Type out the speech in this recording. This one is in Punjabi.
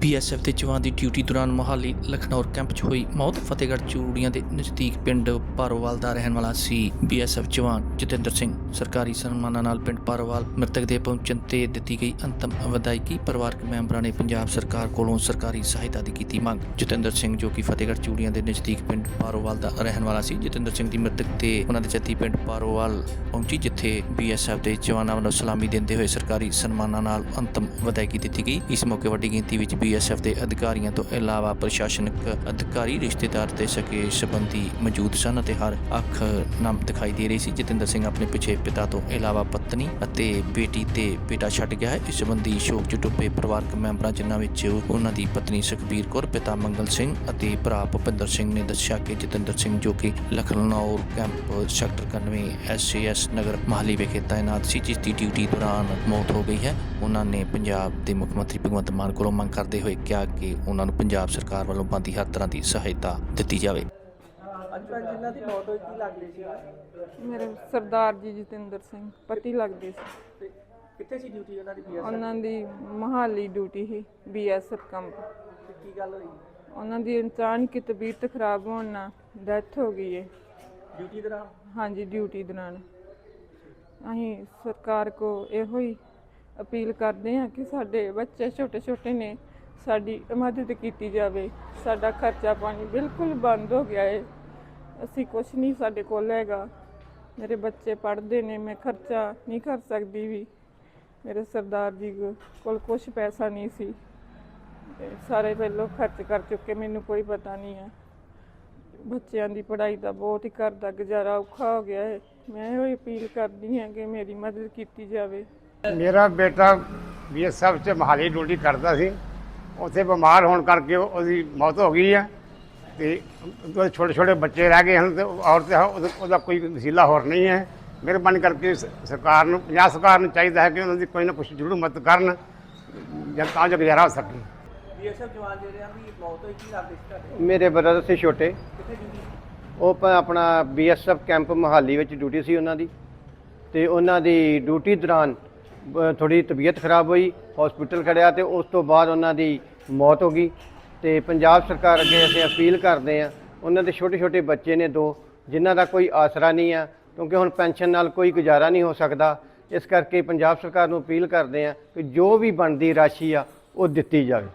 ਬੀਐਸਐਫ ਦੇ ਜਵਾਨ ਦੀ ਡਿਊਟੀ ਦੌਰਾਨ ਮੋਹਾਲੀ, ਲਖਨੌਰ ਕੈਂਪ 'ਚ ਹੋਈ ਮੌਤ। ਫਤਿਹਗੜ੍ਹ ਚੂੜੀਆਂ ਦੇ ਨਜ਼ਦੀਕ ਪਿੰਡ ਪਾਰੋਵਾਲ ਦਾ ਰਹਿਣ ਵਾਲਾ ਸੀ ਬੀਐਸਐਫ ਜਵਾਨ ਜਤਿੰਦਰ ਸਿੰਘ। ਸਰਕਾਰੀ ਸਨਮਾਨਾਂ ਨਾਲ ਪਿੰਡ ਪਾਰੋਵਾਲ ਮ੍ਰਿਤਕ ਦੇ ਪਹੁੰਚਣ ਤੇ ਦਿੱਤੀ ਗਈ ਅੰਤਮ ਵਿਦਾਇਗੀ ਪਰਿਵਾਰਕ ਮੈਂਬਰਾਂ ਨੇ ਪੰਜਾਬ ਸਰਕਾਰ ਕੋਲੋਂ ਸਰਕਾਰੀ ਸਹਾਇਤਾ ਦੀ ਕੀਤੀ ਮੰਗ। ਜਤਿੰਦਰ ਸਿੰਘ ਜੋ ਕਿ ਫਤਿਹਗੜ੍ਹ ਚੂੜੀਆਂ ਦੇ ਨਜ਼ਦੀਕ ਪਿੰਡ ਪਾਰੋਵਾਲ ਦਾ ਰਹਿਣ ਵਾਲਾ ਸੀ, ਜਤਿੰਦਰ ਸਿੰਘ ਦੀ ਮ੍ਰਿਤਕ ਤੇ ਉਹਨਾਂ ਦੇ ਜੱਦੀ ਪਿੰਡ ਪਾਰੋਵਾਲ ਪਹੁੰਚੀ, ਜਿੱਥੇ ਬੀਐਸਐਫ ਦੇ ਜਵਾਨਾਂ ਵੱਲੋਂ ਸਲਾਮੀ ਦਿੰਦੇ ਹੋਏ ਸਰਕਾਰੀ ਸਨਮਾਨਾਂ ਨਾਲ ਅੰਤਮ ਵਿਦਾਇਗੀ ਦਿੱਤੀ ਗਈ। ਇਸ ਮੌਕੇ ਵੱਡੀ ਗਿਣਤੀ ਵਿੱਚ ਬੀਐਸਐਫ ਦੇ ਅਧਿਕਾਰੀਆਂ ਤੋਂ ਇਲਾਵਾ ਪ੍ਰਸ਼ਾਸਨਿਕ ਅਧਿਕਾਰੀ, ਰਿਸ਼ਤੇਦਾਰ ਤੇ ਸਕੇ ਸੰਬੰਧੀ ਮੌਜੂਦ ਸਨ ਅਤੇ ਹਰ ਅੱਖ ਨਮ ਦਿਖਾਈ ਦੇ ਰਹੀ ਸੀ। ਜਤਿੰਦਰ ਸਿੰਘ ਆਪਣੇ ਪਿੱਛੇ ਪਿਤਾ ਤੋਂ ਇਲਾਵਾ ਪਤਨੀ ਅਤੇ ਬੇਟੀ ਤੇ ਬੇਟਾ ਛੱਡ ਗਿਆ ਹੈ। ਇਸ ਸੰਬੰਧੀ ਸ਼ੋਕ 'ਚ ਡੁੱਬੇ ਪਰਿਵਾਰਕ ਮੈਂਬਰਾਂ ਜਿਨ੍ਹਾਂ ਵਿੱਚ ਉਹਨਾਂ ਦੀ ਪਤਨੀ ਸੁਖਬੀਰ ਕੌਰ, ਪਿਤਾ ਮੰਗਲ ਸਿੰਘ ਅਤੇ ਭਰਾ ਭੁਪਿੰਦਰ ਸਿੰਘ ਨੇ ਦੱਸਿਆ ਕਿ ਜਤਿੰਦਰ ਸਿੰਘ ਜੋ ਕਿ Lucknow camp sector 91 SAS Nagar Mohali ਵਿਖੇ ਤਾਇਨਾਤ ਸੀ, ਜਿਸ ਦੀ ਡਿਊਟੀ ਦੌਰਾਨ ਮੌਤ ਹੋ ਗਈ ਹੈ। ਉਹਨਾਂ ਨੇ ਪੰਜਾਬ ਦੇ ਮੁੱਖ ਮੰਤਰੀ ਭਗਵੰਤ ਮਾਨ ਕੋਲੋਂ ਮੰਗ ਕਰਦੇ ਹੋਏ ਕਿਹਾ ਕਿ ਉਹਨਾਂ ਨੂੰ ਪੰਜਾਬ ਸਰਕਾਰ ਵੱਲੋਂ ਬੰਦੀ ਹਰ ਤਰ੍ਹਾਂ ਦੀ ਸਹਾਇਤਾ ਦਿੱਤੀ ਜਾਵੇ। ਅੱਜ ਭੈਣ ਜਿਨ੍ਹਾਂ ਦੀ ਮੌਤ ਹੋਈ ਕੀ ਲੱਗਦੇ ਸੀ? ਮੇਰੇ ਸਰਦਾਰ ਜੀ ਜਤਿੰਦਰ ਸਿੰਘ ਪਤੀ ਲੱਗਦੇ ਸੀ। ਕਿੱਥੇ ਸੀ ਡਿਊਟੀ ਉਹਨਾਂ ਦੀ ਪੀਐਸ ਉਹਨਾਂ ਦੀ ਮਹਾਲੀ ਡਿਊਟੀ ਸੀ ਬੀਐਸਐਫ ਕੰਪ ਕੀ ਗੱਲ ਹੋਈ? ਉਹਨਾਂ ਦੀ ਅਚਾਨਕ ਤਬੀਅਤ ਖਰਾਬ ਹੋਣ ਨਾਲ ਡੈਥ ਹੋ ਗਈ ਹੈ ਡਿਊਟੀ ਦੌਰਾਨ ਹਾਂਜੀ ਡਿਊਟੀ ਦੌਰਾਨ ਅਸੀਂ ਸਰਕਾਰ ਕੋ ਇਹੋ ਹੀ ਅਪੀਲ ਕਰਦੇ ਹਾਂ ਕਿ ਸਾਡੇ ਬੱਚੇ ਛੋਟੇ ਛੋਟੇ ਨੇ ਸਾਡੀ ਮਦਦ ਕੀਤੀ ਜਾਵੇ। ਸਾਡਾ ਖਰਚਾ ਪਾਣੀ ਬਿਲਕੁਲ ਬੰਦ ਹੋ ਗਿਆ ਹੈ ਅਸੀਂ ਕੁਝ ਨਹੀਂ ਸਾਡੇ ਕੋਲ ਹੈਗਾ। ਮੇਰੇ ਬੱਚੇ ਪੜ੍ਹਦੇ ਨੇ, ਮੈਂ ਖਰਚਾ ਨਹੀਂ ਕਰ ਸਕਦੀ ਵੀ। ਮੇਰੇ ਸਰਦਾਰ ਜੀ ਕੋ- ਕੋਲ ਕੁਝ ਪੈਸਾ ਨਹੀਂ ਸੀ। ਸਾਰੇ ਪਹਿਲੋਂ ਖਰਚ ਕਰ ਚੁੱਕੇ, ਮੈਨੂੰ ਕੋਈ ਪਤਾ ਨਹੀਂ ਹੈ ਬੱਚਿਆਂ ਦੀ ਪੜ੍ਹਾਈ ਦਾ ਬਹੁਤ ਹੀ ਘਰ ਦਾ ਗੁਜ਼ਾਰਾ ਔਖਾ ਹੋ ਗਿਆ ਹੈ ਮੈਂ ਇਹੋ ਅਪੀਲ ਕਰਦੀ ਹਾਂ ਕਿ ਮੇਰੀ ਮਦਦ ਕੀਤੀ ਜਾਵੇ। ਮੇਰਾ ਬੇਟਾ ਬੀਐਸਐਫ ਚ ਮਹਾਲੀ ਡਿਊਟੀ ਕਰਦਾ ਸੀ। ਉੱਥੇ ਬਿਮਾਰ ਹੋਣ ਕਰਕੇ ਉਹ- ਉਹਦੀ ਮੌਤ ਹੋ ਗਈ ਹੈ ਤੇ ਉਹਦੇ ਛੋਟੇ ਛੋਟੇ ਬੱਚੇ ਰਹਿ ਗਏ ਹਨ ਤੇ ਔਰਤ ਉਹਦਾ ਕੋਈ ਵਸੀਲਾ ਹੋਰ ਨਹੀਂ ਹੈ। ਮਿਹਰਬਾਨੀ ਕਰਕੇ ਸਰਕਾਰ ਨੂੰ ਪੰਜਾਬ ਸਰਕਾਰ ਨੂੰ ਚਾਹੀਦਾ ਹੈ ਕਿ ਉਹਨਾਂ ਦੀ ਕੋਈ ਨਾ ਕੁਛ ਜ਼ਰੂਰ ਮਦਦ ਕਰਨ ਜਾਂ ਤਾਂ ਜੋ ਗੁਜ਼ਾਰਾ ਹੋ ਸਕੇ। ਬੀਐਸਐਫ ਜਵਾਨ ਜਿਹੜਿਆਂ ਦੀ ਮੌਤ ਹੋਈ ਕੀ ਲੱਗਦੇ ਸੀ ਤੁਹਾਡੇ? ਮੇਰੇ ਬ੍ਰਦਰ ਸੀ ਛੋਟੇ। ਉਹ ਆਪਣਾ ਬੀਐਸਐਫ ਕੈਂਪ ਮਹਾਲੀ ਵਿੱਚ ਡਿਊਟੀ ਸੀ ਉਹਨਾਂ ਦੀ। ਤੇ ਉਹਨਾਂ ਦੀ ਡਿਊਟੀ ਦੌਰਾਨ ਥੋੜੀ ਤਬੀਅਤ ਖਰਾਬ ਹੋਈ ਹਸਪੀਟਲ ਖੜਿਆ ਤੇ ਉਸ ਤੋਂ ਬਾਅਦ ਉਹਨਾਂ ਦੀ ਮੌਤ ਹੋ ਗਈ। ਤੇ ਪੰਜਾਬ ਸਰਕਾਰ ਅੱਗੇ ਅਸੀਂ ਅਪੀਲ ਕਰਦੇ ਹਾਂ, ਉਹਨਾਂ ਦੇ ਛੋਟੇ ਛੋਟੇ ਬੱਚੇ ਨੇ ਦੋ, ਜਿਨ੍ਹਾਂ ਦਾ ਕੋਈ ਆਸਰਾ ਨਹੀਂ ਆ, ਕਿਉਂਕਿ ਹੁਣ ਪੈਨਸ਼ਨ ਨਾਲ ਕੋਈ ਗੁਜ਼ਾਰਾ ਨਹੀਂ ਹੋ ਸਕਦਾ। ਇਸ ਕਰਕੇ ਪੰਜਾਬ ਸਰਕਾਰ ਨੂੰ ਅਪੀਲ ਕਰਦੇ ਹਾਂ ਕਿ ਜੋ ਵੀ ਬਣਦੀ ਰਾਸ਼ੀ ਆ, ਉਹ ਦਿੱਤੀ ਜਾਵੇ।